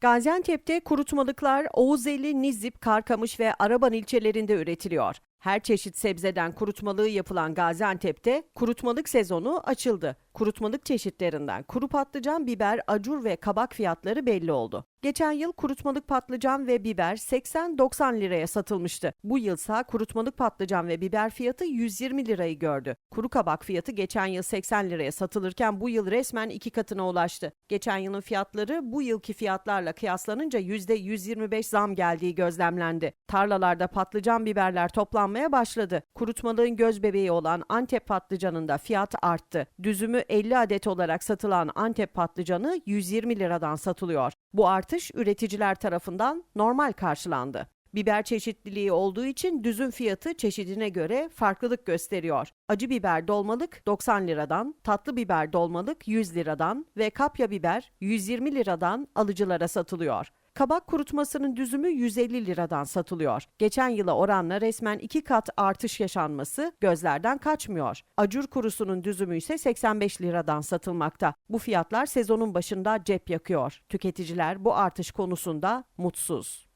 Gaziantep'te kurutmalıklar Oğuzeli, Nizip, Karkamış ve Araban ilçelerinde üretiliyor. Her çeşit sebzeden kurutmalığı yapılan Gaziantep'te kurutmalık sezonu açıldı. Kurutmalık çeşitlerinden kuru patlıcan, biber, acur ve kabak fiyatları belli oldu. Geçen yıl kurutmalık patlıcan ve biber 80-90 liraya satılmıştı. Bu yılsa kurutmalık patlıcan ve biber fiyatı 120 lirayı gördü. Kuru kabak fiyatı geçen yıl 80 liraya satılırken bu yıl resmen iki katına ulaştı. Geçen yılın fiyatları bu yılki fiyatlarla kıyaslanınca %125 zam geldiği gözlemlendi. Tarlalarda patlıcan biberler toplanmaya başladı. Kurutmalığın göz bebeği olan Antep patlıcanında fiyat arttı. Düzümü 50 adet olarak satılan Antep patlıcanı 120 liradan satılıyor. Bu artış üreticiler tarafından normal karşılandı. Biber çeşitliliği olduğu için düzüm fiyatı çeşidine göre farklılık gösteriyor. Acı biber dolmalık 90 liradan, tatlı biber dolmalık 100 liradan ve kapya biber 120 liradan alıcılara satılıyor. Kabak kurutmasının düzümü 150 liradan satılıyor. Geçen yıla oranla resmen iki kat artış yaşanması gözlerden kaçmıyor. Acur kurusunun düzümü ise 85 liradan satılmakta. Bu fiyatlar sezonun başında cep yakıyor. Tüketiciler bu artış konusunda mutsuz.